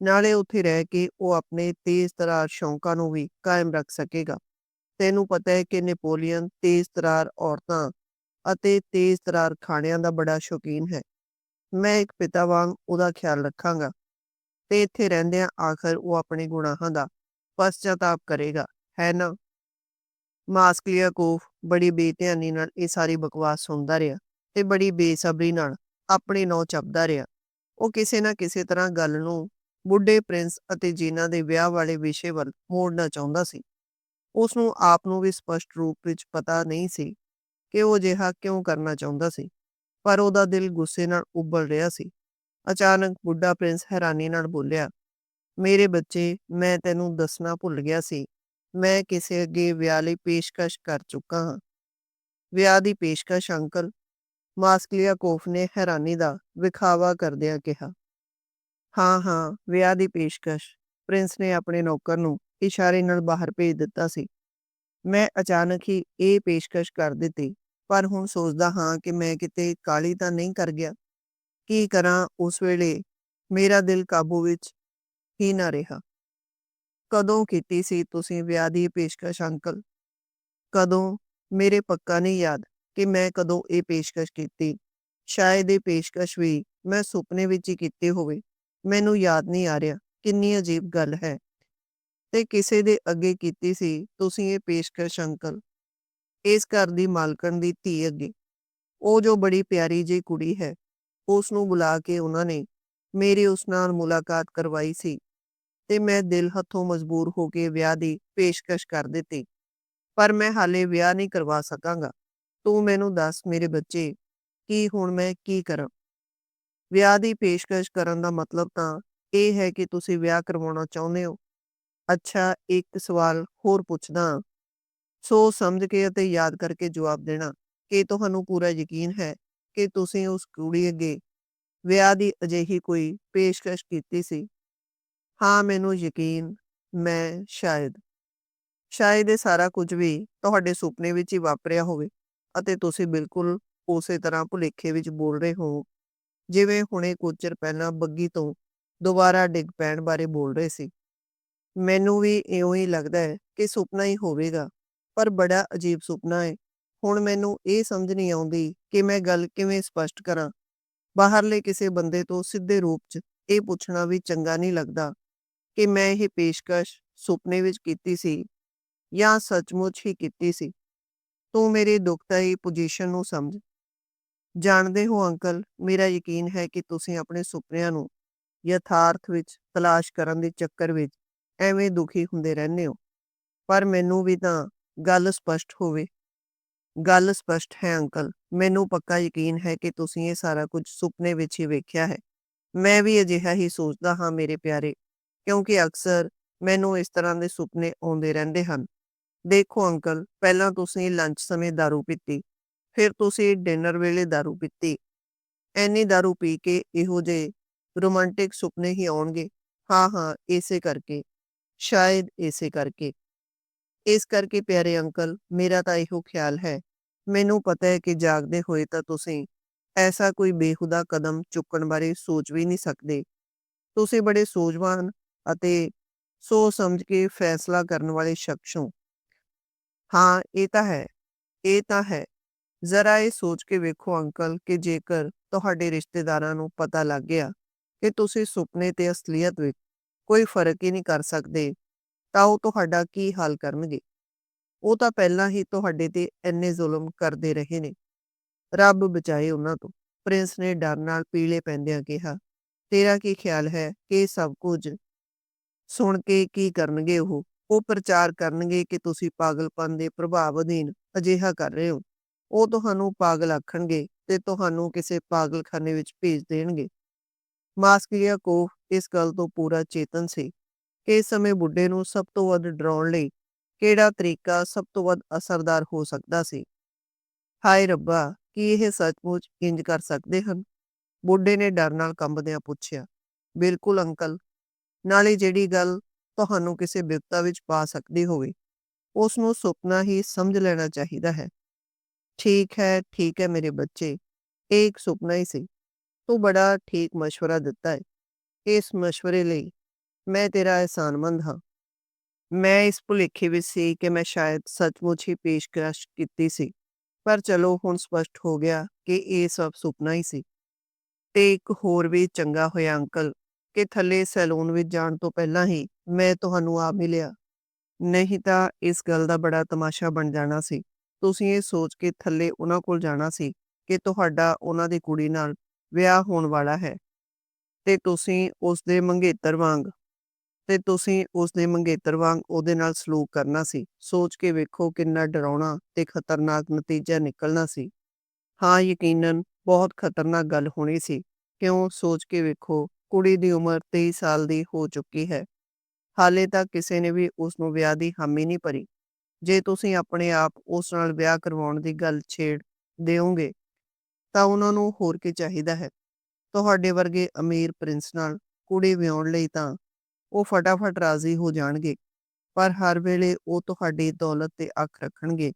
ਨਾਲੇ ਉੱਥੇ ਰਹਿ ਕੇ ਉਹ ਆਪਣੇ ਤੇਜ਼-ਤਰਾਰ ਸ਼ੌਂਕਾਂ ਨੂੰ ਵੀ ਕਾਇਮ ਰੱਖ ਸਕੇਗਾ। ਤੈਨੂੰ ਪਤਾ ਹੈ ਕਿ ਨੈਪੋਲੀਅਨ ਤੇਜ਼-ਤਰਾਰ ਔਰਤਾਂ ਅਤੇ ਤੇਜ਼-ਤਰਾਰ ਖਾਣਿਆਂ ਦਾ ਬੜਾ ਸ਼ੌਕੀਨ ਹੈ। ਮੈਂ ਇੱਕ ਪਿਤਾ ਵਾਂਗ ਉਹਦਾ ਖਿਆਲ ਰੱਖਾਂਗਾ ਤੇ ਇੱਥੇ ਰਹਿੰਦਿਆਂ ਆਖਰ ਉਹ ਆਪਣੇ ਗੁਨਾਹਾਂ ਦਾ ਪਸ਼ਚਾਤਾਪ ਕਰੇਗਾ, ਹੈ ਨਾ? ਮਾਸਕਲੀਆਕੋਫ ਬੜੀ ਬੇਧਿਆਨੀ ਨਾਲ ਇਹ ਸਾਰੀ ਬਕਵਾਸ ਸੁਣਦਾ ਰਿਹਾ ਤੇ ਬੜੀ ਬੇਸਬਰੀ ਨਾਲ ਆਪਣੇ ਨੌ ਚੱਬਦਾ ਰਿਹਾ। ਉਹ ਕਿਸੇ ਨਾ ਕਿਸੇ ਤਰ੍ਹਾਂ ਗੱਲ ਨੂੰ ਬੁੱਢੇ ਪ੍ਰਿੰਸ ਅਤੇ ਜੀਨਾ ਦੇ ਵਿਆਹ ਵਾਲੇ ਵਿਸ਼ੇ ਵੱਲ ਮੋੜਨਾ ਚਾਹੁੰਦਾ ਸੀ। ਉਸਨੂੰ ਆਪ ਨੂੰ ਵੀ ਸਪਸ਼ਟ ਰੂਪ ਵਿੱਚ ਪਤਾ ਨਹੀਂ ਸੀ ਕਿ ਉਹ ਅਜਿਹਾ ਕਿਉਂ ਕਰਨਾ ਚਾਹੁੰਦਾ ਸੀ, ਪਰ ਉਹਦਾ ਦਿਲ ਗੁੱਸੇ ਨਾਲ ਉਬਲ ਰਿਹਾ ਸੀ। ਅਚਾਨਕ ਬੁੱਢਾ ਪ੍ਰਿੰਸ ਹੈਰਾਨੀ ਨਾਲ ਬੋਲਿਆ, ਮੇਰੇ ਬੱਚੇ, ਮੈਂ ਤੈਨੂੰ ਦੱਸਣਾ ਭੁੱਲ ਗਿਆ ਸੀ। ਮੈਂ ਕਿਸੇ ਅੱਗੇ ਵਿਆਹ ਲਈ ਪੇਸ਼ਕਸ਼ ਕਰ ਚੁੱਕਾ ਹਾਂ। ਵਿਆਹ ਦੀ ਪੇਸ਼ਕਸ਼ ਅੰਕਲ? ਮਾਸਕਲੀਆ ਕੋਫ ਨੇ ਹੈਰਾਨੀ ਦਾ ਵਿਖਾਵਾ ਕਰਦਿਆਂ ਕਿਹਾ। ਹਾਂ ਹਾਂ ਵਿਆਹ ਦੀ ਪੇਸ਼ਕਸ਼। ਪ੍ਰਿੰਸ ਨੇ ਆਪਣੇ ਨੌਕਰ ਨੂੰ ਇਸ਼ਾਰੇ ਨਾਲ ਬਾਹਰ ਭੇਜ ਦਿੱਤਾ ਸੀ। ਮੈਂ ਅਚਾਨਕ ਹੀ ਇਹ ਪੇਸ਼ਕਸ਼ ਕਰ ਦਿੱਤੀ, ਪਰ ਹੁਣ ਸੋਚਦਾ ਹਾਂ ਕਿ ਮੈਂ ਕਿਤੇ ਕਾਹਲੀ ਤਾਂ ਨਹੀਂ ਕਰ ਗਿਆ। ਕੀ ਕਰਾਂ ਉਸ ਵੇਲੇ ਮੇਰਾ ਦਿਲ ਕਾਬੂ ਵਿੱਚ ਹੀ ਨਾ ਰਿਹਾ। ਕਦੋਂ ਕੀਤੀ ਸੀ ਤੁਸੀਂ ਵਿਆਹ ਦੀ ਪੇਸ਼ਕਸ਼ ਅੰਕਲ? ਕਦੋਂ? ਮੇਰੇ ਪੱਕਾ ਨਹੀਂ ਯਾਦ ਕਿ ਮੈਂ ਕਦੋਂ ਇਹ ਪੇਸ਼ਕਸ਼ ਕੀਤੀ। ਸ਼ਾਇਦ ਇਹ ਪੇਸ਼ਕਸ਼ ਵੀ ਮੈਂ ਸੁਪਨੇ ਵਿੱਚ ਹੀ ਕੀਤੀ ਹੋਵੇ। ਮੈਨੂੰ ਯਾਦ ਨਹੀਂ ਆ ਰਿਹਾ। ਕਿੰਨੀ ਅਜੀਬ ਗੱਲ ਹੈ। ਤੇ ਕਿਸੇ ਦੇ ਅੱਗੇ ਕੀਤੀ ਸੀ ਤੁਸੀਂ ਇਹ ਪੇਸ਼ਕਸ਼ ਅੰਕਲ? ਇਸ ਘਰ ਦੀ ਮਾਲਕਣ ਦੀ ਧੀ ਅੱਗੇ। ਉਹ ਜੋ ਬੜੀ ਪਿਆਰੀ ਜਿਹੀ ਕੁੜੀ ਹੈ, ਉਸ ਨੂੰ ਬੁਲਾ ਕੇ ਉਹਨਾਂ ਨੇ ਮੇਰੀ ਉਸ ਨਾਲ ਮੁਲਾਕਾਤ ਕਰਵਾਈ ਸੀ ਤੇ ਮੈਂ ਦਿਲ ਹੱਥੋਂ ਮਜਬੂਰ ਹੋ ਕੇ ਵਿਆਹ ਦੀ ਪੇਸ਼ਕਸ਼ ਕਰ ਦਿੱਤੀ। ਪਰ ਮੈਂ ਹਾਲੇ ਵਿਆਹ ਨਹੀਂ ਕਰਵਾ ਸਕਾਂਗਾ। ਤੂੰ ਮੈਨੂੰ ਦੱਸ ਮੇਰੇ ਬੱਚੇ, ਕਿ ਹੁਣ ਮੈਂ ਕੀ ਕਰਾਂ? ਵਿਆਹ ਦੀ ਪੇਸ਼ਕਸ਼ ਕਰਨ ਦਾ ਮਤਲਬ ਤਾਂ ਇਹ ਹੈ ਕਿ ਤੁਸੀਂ ਵਿਆਹ ਕਰਵਾਉਣਾ ਚਾਹੁੰਦੇ ਹੋ। ਅੱਛਾ ਇੱਕ ਸਵਾਲ ਹੋਰ ਪੁੱਛਦਾ ਹਾਂ। ਸੋਚ ਸਮਝ ਕੇ ਅਤੇ ਯਾਦ ਕਰਕੇ ਜਵਾਬ ਦੇਣਾ ਕਿ ਤੁਹਾਨੂੰ ਪੂਰਾ ਯਕੀਨ ਹੈ ਕਿ ਤੁਸੀਂ ਉਸ ਕੁੜੀ ਅੱਗੇ ਵਿਆਹ ਦੀ ਅਜਿਹੀ ਕੋਈ ਪੇਸ਼ਕਸ਼ ਕੀਤੀ ਸੀ। ਹਾਂ ਮੈਨੂੰ ਯਕੀਨ, ਮੈਂ ਸ਼ਾਇਦ ਸ਼ਾਇਦ ਇਹ ਸਾਰਾ ਕੁਝ ਵੀ ਤੁਹਾਡੇ ਸੁਪਨੇ ਵਿੱਚ ਹੀ ਵਾਪਰਿਆ ਹੋਵੇ ਅਤੇ ਤੁਸੀਂ ਬਿਲਕੁਲ ਉਸੇ ਤਰ੍ਹਾਂ ਭੁਲੇਖੇ ਵਿੱਚ ਬੋਲ ਰਹੇ ਹੋ ਜਿਵੇਂ ਹੁਣੇ ਕੁਝ ਚਿਰ ਪਹਿਲਾਂ ਬੱਗੀ ਤੋਂ ਦੁਬਾਰਾ ਡਿੱਗ ਪੈਣ ਬਾਰੇ ਬੋਲ ਰਹੇ ਸੀ। ਮੈਨੂੰ ਵੀ ਇਉਂ ਹੀ ਲੱਗਦਾ ਹੈ ਕਿ ਸੁਪਨਾ ਹੀ ਹੋਵੇਗਾ, ਪਰ ਬੜਾ ਅਜੀਬ ਸੁਪਨਾ ਹੈ। ਹੁਣ ਮੈਨੂੰ ਇਹ ਸਮਝ ਨਹੀਂ ਆਉਂਦੀ ਕਿ ਮੈਂ ਗੱਲ ਕਿਵੇਂ ਸਪਸ਼ਟ ਕਰਾਂ। ਬਾਹਰਲੇ ਕਿਸੇ ਬੰਦੇ ਤੋਂ ਸਿੱਧੇ ਰੂਪ 'ਚ ਇਹ ਪੁੱਛਣਾ ਵੀ ਚੰਗਾ ਨਹੀਂ ਲੱਗਦਾ ਕਿ ਮੈਂ ਇਹ ਪੇਸ਼ਕਸ਼ ਸੁਪਨੇ ਵਿੱਚ ਕੀਤੀ ਸੀ ਜਾਂ ਸੱਚਮੁੱਚ ਹੀ ਕੀਤੀ ਸੀ। ਤੂੰ ਮੇਰੀ ਦੁਖਦਾਈ ਪੋਜੀਸ਼ਨ ਨੂੰ ਸਮਝ ਜਾਣਦੇ ਹੋ ਅੰਕਲ, ਮੇਰਾ ਯਕੀਨ ਹੈ ਕਿ ਤੁਸੀਂ ਆਪਣੇ ਸੁਪਨਿਆਂ ਨੂੰ ਯਥਾਰਥ ਵਿੱਚ ਤਲਾਸ਼ ਕਰਨ ਦੇ ਚੱਕਰ ਵਿੱਚ ਐਵੇਂ ਦੁਖੀ ਹੁੰਦੇ ਰਹਿੰਦੇ ਹੋ। ਪਰ ਮੈਨੂੰ ਵੀ ਤਾਂ ਗੱਲ ਸਪਸ਼ਟ ਹੋਵੇ। ਗੱਲ ਸਪਸ਼ਟ ਹੈ ਅੰਕਲ। ਮੈਨੂੰ ਪੱਕਾ ਯਕੀਨ ਹੈ ਕਿ ਤੁਸੀਂ ਇਹ ਸਾਰਾ ਕੁਝ ਸੁਪਨੇ ਵਿੱਚ ਹੀ ਵੇਖਿਆ ਹੈ। ਮੈਂ ਵੀ ਅਜਿਹਾ ਹੀ ਸੋਚਦਾ ਹਾਂ ਮੇਰੇ ਪਿਆਰੇ, ਕਿਉਂਕਿ ਅਕਸਰ ਮੈਨੂੰ ਇਸ ਤਰ੍ਹਾਂ ਦੇ ਸੁਪਨੇ ਆਉਂਦੇ ਰਹਿੰਦੇ ਹਨ। ਦੇਖੋ ਅੰਕਲ, ਪਹਿਲਾਂ ਤੁਸੀਂ ਲੰਚ ਸਮੇਂ ਦਾਰੂ ਪੀਤੀ, ਫਿਰ ਤੁਸੀਂ ਡਿਨਰ ਵੇਲੇ ਦਾਰੂ ਪੀਤੀ। ਐਨੀ ਦਾਰੂ ਪੀ ਕੇ ਇਹੋ ਜਿਹੇ ਰੋਮਾਂਟਿਕ ਸੁਪਨੇ ਹੀ ਆਉਣਗੇ। ਹਾਂ ਹਾਂ ਇਸੇ ਕਰਕੇ, ਸ਼ਾਇਦ ਇਸੇ ਕਰਕੇ। ਇਸ ਕਰਕੇ ਪਿਆਰੇ ਅੰਕਲ, ਮੇਰਾ ਤਾਂ ਇਹੋ ਖਿਆਲ ਹੈ। ਮੈਨੂੰ ਪਤਾ ਹੈ ਕਿ ਜਾਗਦੇ ਹੋਏ ਤਾਂ ਤੁਸੀਂ ਐਸਾ ਕੋਈ ਬੇਹੂਦਾ ਕਦਮ ਚੁੱਕਣ ਬਾਰੇ ਸੋਚ ਵੀ ਨਹੀਂ ਸਕਦੇ। ਤੁਸੀਂ ਬੜੇ ਸੋਝਵਾਨ ਅਤੇ ਸੋਚ ਸਮਝ ਕੇ ਫੈਸਲਾ ਕਰਨ ਵਾਲੇ ਸ਼ਖਸ ਹੋ। ਹਾਂ ਇਹ ਤਾਂ ਹੈ, ਇਹ ਤਾਂ ਹੈ। ਜ਼ਰਾ ਇਹ ਸੋਚ ਕੇ ਵੇਖੋ ਅੰਕਲ ਕਿ ਜੇਕਰ ਤੁਹਾਡੇ ਰਿਸ਼ਤੇਦਾਰਾਂ ਨੂੰ ਪਤਾ ਲੱਗ ਗਿਆ ਕਿ ਤੁਸੀਂ ਸੁਪਨੇ ਤੇ ਅਸਲੀਅਤ ਵਿੱਚ ਕੋਈ ਫ਼ਰਕ ਹੀ ਨਹੀਂ ਕਰ ਸਕਦੇ, ਤਾਂ ਉਹ ਤੁਹਾਡਾ ਕੀ ਹਾਲ ਕਰਨਗੇ? ਉਹ ਤਾਂ ਪਹਿਲਾਂ ਹੀ ਤੁਹਾਡੇ ਤੇ ਇੰਨੇ ਜ਼ੁਲਮ ਕਰਦੇ ਰਹੇ ਨੇ। ਰੱਬ ਬਚਾਏ ਉਹਨਾਂ ਤੋਂ। ਪ੍ਰਿੰਸ ਨੇ ਡਰ ਨਾਲ ਪੀਲੇ ਪੈਂਦਿਆਂ ਕਿਹਾ, ਤੇਰਾ ਕੀ ਖਿਆਲ ਹੈ ਕਿ ਸਭ ਕੁਝ ਸੁਣ ਕੇ ਕੀ ਕਰਨਗੇ ਉਹ? ਉਹ ਪ੍ਰਚਾਰ ਕਰਨਗੇ ਕਿ ਤੁਸੀਂ ਪਾਗਲਪਨ ਦੇ ਪ੍ਰਭਾਵ ਅਧੀਨ ਅਜਿਹਾ ਕਰ ਰਹੇ ਹੋ। ਉਹ ਤੁਹਾਨੂੰ ਪਾਗਲ ਆਖਣਗੇ ਤੇ ਤੁਹਾਨੂੰ ਕਿਸੇ ਪਾਗਲਖਾਨੇ ਵਿੱਚ ਭੇਜ ਦੇਣਗੇ। ਮਾਸਕੀਆ ਕੋ ਇਸ ਗੱਲ ਤੋਂ ਪੂਰਾ ਚੇਤਨ ਸੀ। ਇਸ ਸਮੇਂ ਬੁੱਢੇ ਨੂੰ ਸਭ ਤੋਂ ਵੱਧ ਡਰਾਉਣ ਲਈ ਕਿਹੜਾ ਤਰੀਕਾ ਸਭ ਤੋਂ ਵੱਧ ਅਸਰਦਾਰ ਹੋ ਸਕਦਾ ਸੀ ਹਾਏ ਰੱਬਾ ਕੀ ਇਹ ਸੱਚਮੁੱਚ ਇੰਜ ਕਰ ਸਕਦੇ ਹਨ ਬੁੱਢੇ ਨੇ ਡਰ ਨਾਲ ਕੰਬਦਿਆਂ ਪੁੱਛਿਆ ਬਿਲਕੁਲ ਅੰਕਲ ਨਾਲੇ ਜਿਹੜੀ ਗੱਲ ਤੁਹਾਨੂੰ ਕਿਸੇ ਬਿਪਤਾ ਵਿੱਚ ਪਾ ਸਕਦੀ ਹੋਵੇ ਉਸ ਨੂੰ ਸੁਪਨਾ ਹੀ ਸਮਝ ਲੈਣਾ ਚਾਹੀਦਾ ਹੈ ਠੀਕ ਹੈ ਠੀਕ ਹੈ ਮੇਰੇ ਬੱਚੇ ਇਹ ਇੱਕ ਸੁਪਨਾ ਹੀ ਸੀ ਤੂੰ ਬੜਾ ਠੀਕ مشورہ ਦਿੱਤਾ ਹੈ ਇਸ مشورے ਲਈ ਮੈਂ ਤੇਰਾ ਅਹਿਸਾਨਮੰਦ ਹਾਂ ਮੈਂ ਇਸ ਭੁਲੇਖੇ ਵਿੱਚ ਸੀ ਕਿ ਮੈਂ ਸ਼ਾਇਦ ਸੱਚਮੁੱਚ ਹੀ ਪੇਸ਼ਕਸ਼ ਕੀਤੀ ਸੀ ਪਰ ਚਲੋ ਹੁਣ ਸਪਸ਼ਟ ਹੋ ਗਿਆ ਕਿ ਇਹ ਸਭ ਸੁਪਨਾ ਹੀ ਸੀ ਤੇ ਇੱਕ ਹੋਰ ਵੀ ਚੰਗਾ ਹੋਇਆ ਅੰਕਲ ਕਿ ਥੱਲੇ ਸੈਲੂਨ ਵਿੱਚ ਜਾਣ ਤੋਂ ਪਹਿਲਾਂ ਹੀ ਮੈਂ ਤੁਹਾਨੂੰ ਆ ਮਿਲਿਆ ਨਹੀਂ ਤਾਂ ਇਸ ਗੱਲ ਦਾ ਬੜਾ ਤਮਾਸ਼ਾ ਬਣ ਜਾਣਾ ਸੀ ਤੁਸੀਂ ਇਹ ਸੋਚ ਕੇ ਥੱਲੇ ਉਹਨਾਂ ਕੋਲ ਜਾਣਾ ਸੀ ਕਿ ਤੁਹਾਡਾ ਉਹਨਾਂ ਦੀ ਕੁੜੀ ਨਾਲ ਵਿਆਹ ਹੋਣ ਵਾਲਾ ਹੈ ਤੇ ਤੁਸੀਂ ਉਸ ਦੇ ਮੰਗੇਤਰ ਵਾਂਗ ਤੇ ਤੁਸੀਂ ਉਸ ਦੇ ਮੰਗੇਤਰ ਵਾਂਗ ਉਹਦੇ ਨਾਲ ਸਲੂਕ ਕਰਨਾ ਸੀ। ਸੋਚ ਕੇ ਵੇਖੋ ਕਿੰਨਾ ਡਰਾਉਣਾ ਤੇ ਖਤਰਨਾਕ ਨਤੀਜਾ ਨਿਕਲਣਾ ਸੀ। ਹਾਂ, ਯਕੀਨਨ ਬਹੁਤ ਖਤਰਨਾਕ ਗੱਲ ਹੋਣੀ ਸੀ। ਕਿਉਂ? ਸੋਚ ਕੇ ਵੇਖੋ, ਕੁੜੀ ਦੀ ਉਮਰ 23 ਸਾਲ ਦੀ ਹੋ ਚੁੱਕੀ ਹੈ। ਹਾਲੇ ਤੱਕ ਕਿਸੇ ਨੇ ਵੀ ਉਸ ਨੂੰ ਵਿਆਹ ਦੀ ਹਾਮੀ ਨਹੀਂ ਭਰੀ। ਜੇ ਤੁਸੀਂ ਆਪਣੇ ਆਪ ਉਸ ਨਾਲ ਵਿਆਹ ਕਰਵਾਉਣ ਦੀ ਗੱਲ ਛੇੜ ਦਿਓਗੇ, ਤਾਂ ਉਹਨਾਂ ਨੂੰ ਹੋਰ ਕੀ ਚਾਹੀਦਾ ਹੈ? ਤੁਹਾਡੇ ਵਰਗੇ ਅਮੀਰ ਪ੍ਰਿੰਸ ਨਾਲ ਕੁੜੀ ਵਿਆਹਣ ਲਈ ਤਾਂ ਉਹ ਫਟਾਫਟ ਰਾਜ਼ੀ ਹੋ ਜਾਣਗੇ, ਪਰ ਹਰ ਵੇਲੇ ਉਹ ਤੁਹਾਡੀ ਦੌਲਤ ਤੇ ਅੱਖ ਰੱਖਣਗੇ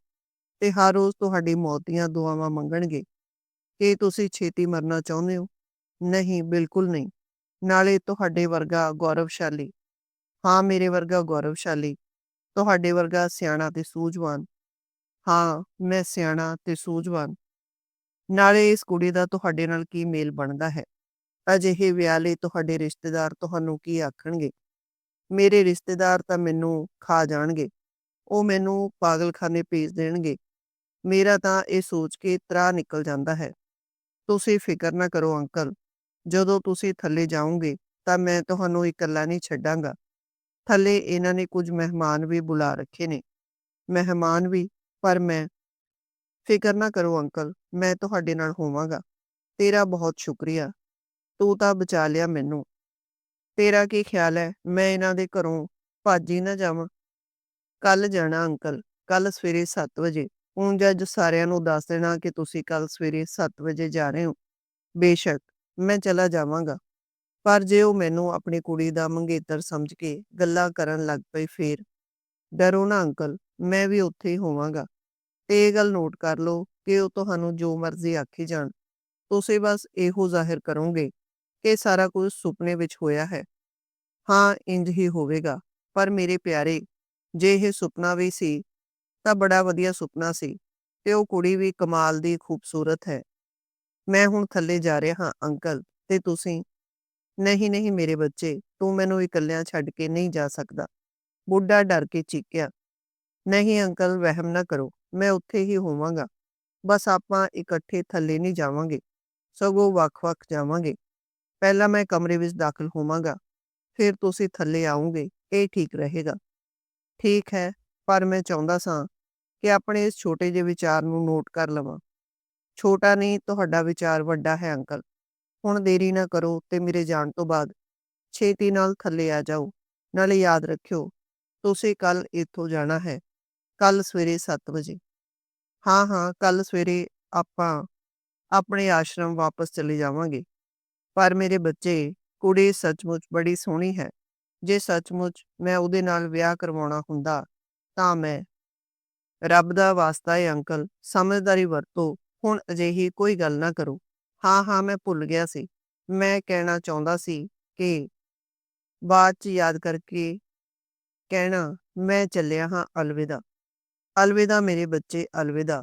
ਤੇ ਹਰ ਰੋਜ਼ ਤੁਹਾਡੀ ਮੌਤ ਦੀਆਂ ਦੁਆਵਾਂ ਮੰਗਣਗੇ। ਕਿ ਤੁਸੀਂ ਛੇਤੀ ਮਰਨਾ ਚਾਹੁੰਦੇ ਹੋ? ਨਹੀਂ, ਬਿਲਕੁਲ ਨਹੀਂ। ਨਾਲੇ ਤੁਹਾਡੇ ਵਰਗਾ ਗੌਰਵਸ਼ਾਲੀ। ਹਾਂ, ਮੇਰੇ ਵਰਗਾ ਗੌਰਵਸ਼ਾਲੀ। ਤੁਹਾਡੇ ਵਰਗਾ ਸਿਆਣਾ ਤੇ ਸੂਝਵਾਨ। ਹਾਂ, ਮੈਂ ਸਿਆਣਾ ਤੇ ਸੂਝਵਾਨ। ਨਾਲੇ ਇਸ ਕੁੜੀ ਦਾ ਤੁਹਾਡੇ ਨਾਲ ਕੀ ਮੇਲ ਬਣਦਾ ਹੈ? ਅਜਿਹੇ ਵਿਆਹ ਲਈ ਤੁਹਾਡੇ ਰਿਸ਼ਤੇਦਾਰ ਤੁਹਾਨੂੰ ਕੀ ਆਖਣਗੇ? ਮੇਰੇ ਰਿਸ਼ਤੇਦਾਰ ਤਾਂ ਮੈਨੂੰ ਖਾ ਜਾਣਗੇ, ਉਹ ਮੈਨੂੰ ਪਾਗਲਖਾਨੇ ਭੇਜ ਦੇਣਗੇ। ਮੇਰਾ ਤਾਂ ਇਹ ਸੋਚ ਕੇ ਤਰਾ ਨਿਕਲ ਜਾਂਦਾ ਹੈ। ਤੁਸੀਂ ਫਿਕਰ ਨਾ ਕਰੋ ਅੰਕਲ, ਜਦੋਂ ਤੁਸੀਂ ਥੱਲੇ ਜਾਓਗੇ ਤਾਂ ਮੈਂ ਤੁਹਾਨੂੰ ਇਕੱਲਾ ਨਹੀਂ ਛੱਡਾਂਗਾ। ਥੱਲੇ ਇਹਨਾਂ ਨੇ ਕੁਝ ਮਹਿਮਾਨ ਵੀ ਬੁਲਾ ਰੱਖੇ ਨੇ। ਮਹਿਮਾਨ ਵੀ, ਪਰ ਮੈਂ ਫਿਕਰ ਨਾ ਕਰੋ ਅੰਕਲ, ਮੈਂ ਤੁਹਾਡੇ ਨਾਲ ਹੋਵਾਂਗਾ। ਤੇਰਾ ਬਹੁਤ ਸ਼ੁਕਰੀਆ। ਤੂੰ ਤਾਂ ਬਚਾ ਲਿਆ ਮੈਨੂੰ। ਤੇਰਾ ਕੀ ਖਿਆਲ ਹੈ ਮੈਂ ਇਹਨਾਂ ਦੇ ਘਰੋਂ ਭੱਜ ਹੀ ਨਾ ਜਾਵਾਂ। ਕੱਲ ਜਾਣਾ ਅੰਕਲ ਕੱਲ ਸਵੇਰੇ 7 ਵਜੇ। ਉਂਝ ਅੱਜ ਸਾਰਿਆਂ ਨੂੰ ਦੱਸ ਦੇਣਾ ਕਿ ਤੁਸੀਂ ਕੱਲ ਸਵੇਰੇ 7 ਵਜੇ ਜਾ ਰਹੇ ਹੋ। ਬੇਸ਼ੱਕ, ਮੈਂ ਚਲਾ ਜਾਵਾਂਗਾ। ਪਰ ਜੇ ਉਹ ਮੈਨੂੰ ਆਪਣੀ ਕੁੜੀ ਦਾ ਮੰਗੇਤਰ ਸਮਝ ਕੇ ਗੱਲਾਂ ਕਰਨ ਲੱਗ ਪਈ ਫੇਰ? ਡਰੋ ਨਾ ਅੰਕਲ, ਮੈਂ ਵੀ ਉੱਥੇ ਹੀ ਹੋਵਾਂਗਾ। ਤੇ ਇਹ ਗੱਲ ਨੋਟ ਕਰ ਲਓ ਕਿ ਉਹ ਤੁਹਾਨੂੰ ਜੋ ਮਰਜ਼ੀ ਆਖੀ ਜਾਣ। ਤੁਸੀਂ ਬਸ ਇਹੋ ਜ਼ਾਹਿਰ ਕਰੋਗੇ ਕਿ ਸਾਰਾ ਕੁਝ ਸੁਪਨੇ ਵਿੱਚ ਹੋਇਆ ਹੈ। ਹਾਂ ਇੰਜ ਹੀ ਹੋਵੇਗਾ। ਪਰ ਮੇਰੇ ਪਿਆਰੇ, ਜੇ ਇਹ ਸੁਪਨਾ ਵੀ ਸੀ, ਤਾਂ ਬੜਾ ਵਧੀਆ ਸੁਪਨਾ ਸੀ ਤੇ ਉਹ ਕੁੜੀ ਵੀ ਕਮਾਲ ਦੀ ਖੂਬਸੂਰਤ ਹੈ। ਮੈਂ ਹੁਣ ਥੱਲੇ ਜਾ ਰਿਹਾ ਹਾਂ, ਅੰਕਲ, ਤੇ ਤੁਸੀਂ? ਨਹੀਂ ਨਹੀਂ ਮੇਰੇ ਬੱਚੇ, ਤੂੰ ਮੈਨੂੰ ਇਕੱਲਿਆਂ ਛੱਡ ਕੇ ਨਹੀਂ ਜਾ ਸਕਦਾ। ਬੁੱਢਾ ਡਰ ਕੇ ਚੀਕਿਆ। ਨਹੀਂ ਅੰਕਲ, ਵਹਿਮ ਨਾ ਕਰੋ, ਮੈਂ ਉੱਥੇ ਹੀ ਹੋਵਾਂਗਾ। ਬਸ ਆਪਾਂ ਇਕੱਠੇ ਥੱਲੇ ਨਹੀਂ ਜਾਵਾਂਗੇ, ਸਗੋਂ ਵੱਖ-ਵੱਖ ਜਾਵਾਂਗੇ। ਪਹਿਲਾਂ ਮੈਂ ਕਮਰੇ ਵਿੱਚ ਦਾਖਲ ਹੋਵਾਂਗਾ। ਫਿਰ ਤੁਸੀਂ ਥੱਲੇ ਆਉਂਗੇ ਇਹ ਠੀਕ ਰਹੇਗਾ। ਠੀਕ ਹੈ, ਪਰ ਮੈਂ ਚਾਹੁੰਦਾ ਸਾਂ ਕਿ ਆਪਣੇ ਇਸ ਛੋਟੇ ਜਿਹੇ ਵਿਚਾਰ ਨੂੰ ਨੋਟ ਕਰ ਲਵਾਂ। ਛੋਟਾ ਨਹੀਂ, ਤੁਹਾਡਾ ਵਿਚਾਰ ਵੱਡਾ ਹੈ ਅੰਕਲ। ਹੁਣ ਦੇਰੀ ਨਾ ਕਰੋ ਤੇ ਮੇਰੇ ਜਾਣ ਤੋਂ ਬਾਅਦ ਛੇਤੀ ਨਾਲ ਥੱਲੇ ਆ ਜਾਓ। ਨਾਲੇ ਯਾਦ ਰੱਖਿਓ, ਤੁਸੀਂ ਕੱਲ ਇੱਥੋਂ ਜਾਣਾ ਹੈ, ਕੱਲ ਸਵੇਰੇ 7 ਵਜੇ। ਹਾਂ ਹਾਂ, ਕੱਲ ਸਵੇਰੇ ਆਪਾਂ ਆਪਣੇ ਆਸ਼ਰਮ ਵਾਪਸ ਚਲੇ ਜਾਵਾਂਗੇ। ਪਰ ਮੇਰੇ ਬੱਚੇ ਕੁੜੀ ਸੱਚਮੁੱਚ ਬੜੀ ਸੋਹਣੀ ਹੈ। ਜੇ ਸੱਚਮੁੱਚ ਮੈਂ ਉਹਦੇ ਨਾਲ ਵਿਆਹ ਕਰਵਾਉਣਾ ਹੁੰਦਾ ਤਾਂ ਮੈਂ ਰੱਬ ਦਾ ਵਾਸਤਾ ਹੈ ਅੰਕਲ, ਸਮਝਦਾਰੀ ਵਰਤੋ, ਹੁਣ ਅਜਿਹੀ ਕੋਈ ਗੱਲ ਨਾ ਕਰੋ। ਹਾਂ ਹਾਂ, ਮੈਂ ਭੁੱਲ ਗਿਆ ਸੀ। ਮੈਂ ਕਹਿਣਾ ਚਾਹੁੰਦਾ ਸੀ ਕਿ ਬਾਅਦ ਚ ਯਾਦ ਕਰਕੇ ਕਹਿਣਾ, ਮੈਂ ਚੱਲਿਆ ਹਾਂ ਅਲਵਿਦਾ। ਅਲਵਿਦਾ ਮੇਰੇ ਬੱਚੇ, ਅਲਵਿਦਾ।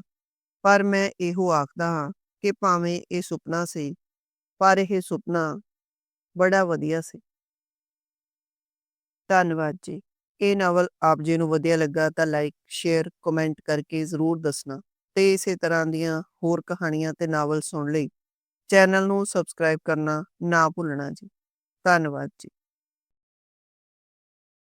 ਪਰ ਮੈਂ ਇਹੋ ਆਖਦਾ ਹਾਂ ਕਿ ਭਾਵੇਂ ਇਹ ਸੁਪਨਾ ਸੀ, ਪਰ ਇਹ ਸੁਪਨਾ ਬੜਾ ਵਧੀਆ ਸੀ ਧੰਨਵਾਦ ਜੀ ਇਹ ਨਾਵਲ ਆਪ ਜੀ ਨੂੰ ਵਧੀਆ ਲੱਗਾ ਤਾਂ ਲਾਈਕ, ਸ਼ੇਅਰ, ਕਮੈਂਟ ਕਰਕੇ ਜ਼ਰੂਰ ਦੱਸਣਾ ਤੇ ਇਸੇ ਤਰ੍ਹਾਂ ਦੀਆਂ ਹੋਰ ਕਹਾਣੀਆਂ ਤੇ ਨਾਵਲ ਸੁਣਨ ਲਈ ਚੈਨਲ ਨੂੰ ਸਬਸਕ੍ਰਾਈਬ ਕਰਨਾ ਨਾ ਭੁੱਲਣਾ ਜੀ। ਧੰਨਵਾਦ ਜੀ।